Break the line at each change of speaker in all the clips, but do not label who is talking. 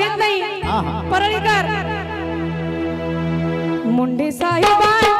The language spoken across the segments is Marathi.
भावेत नाही. परळीकर. मुंडे
साहेबांना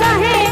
सा है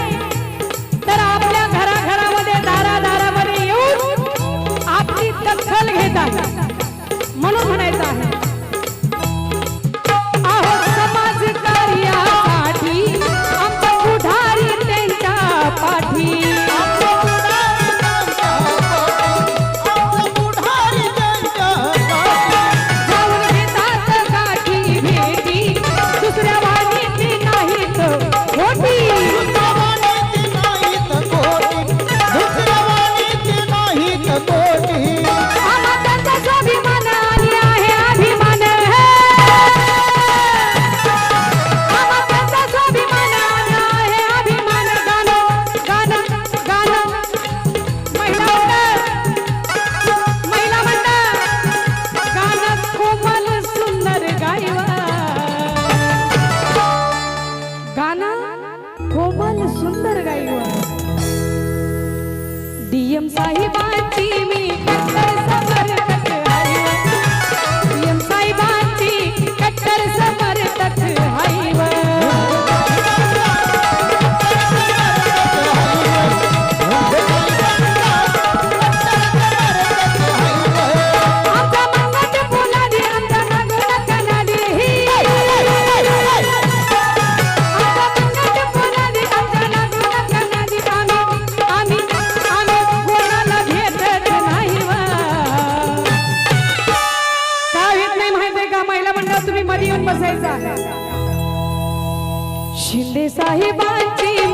शिंदे साहेबांची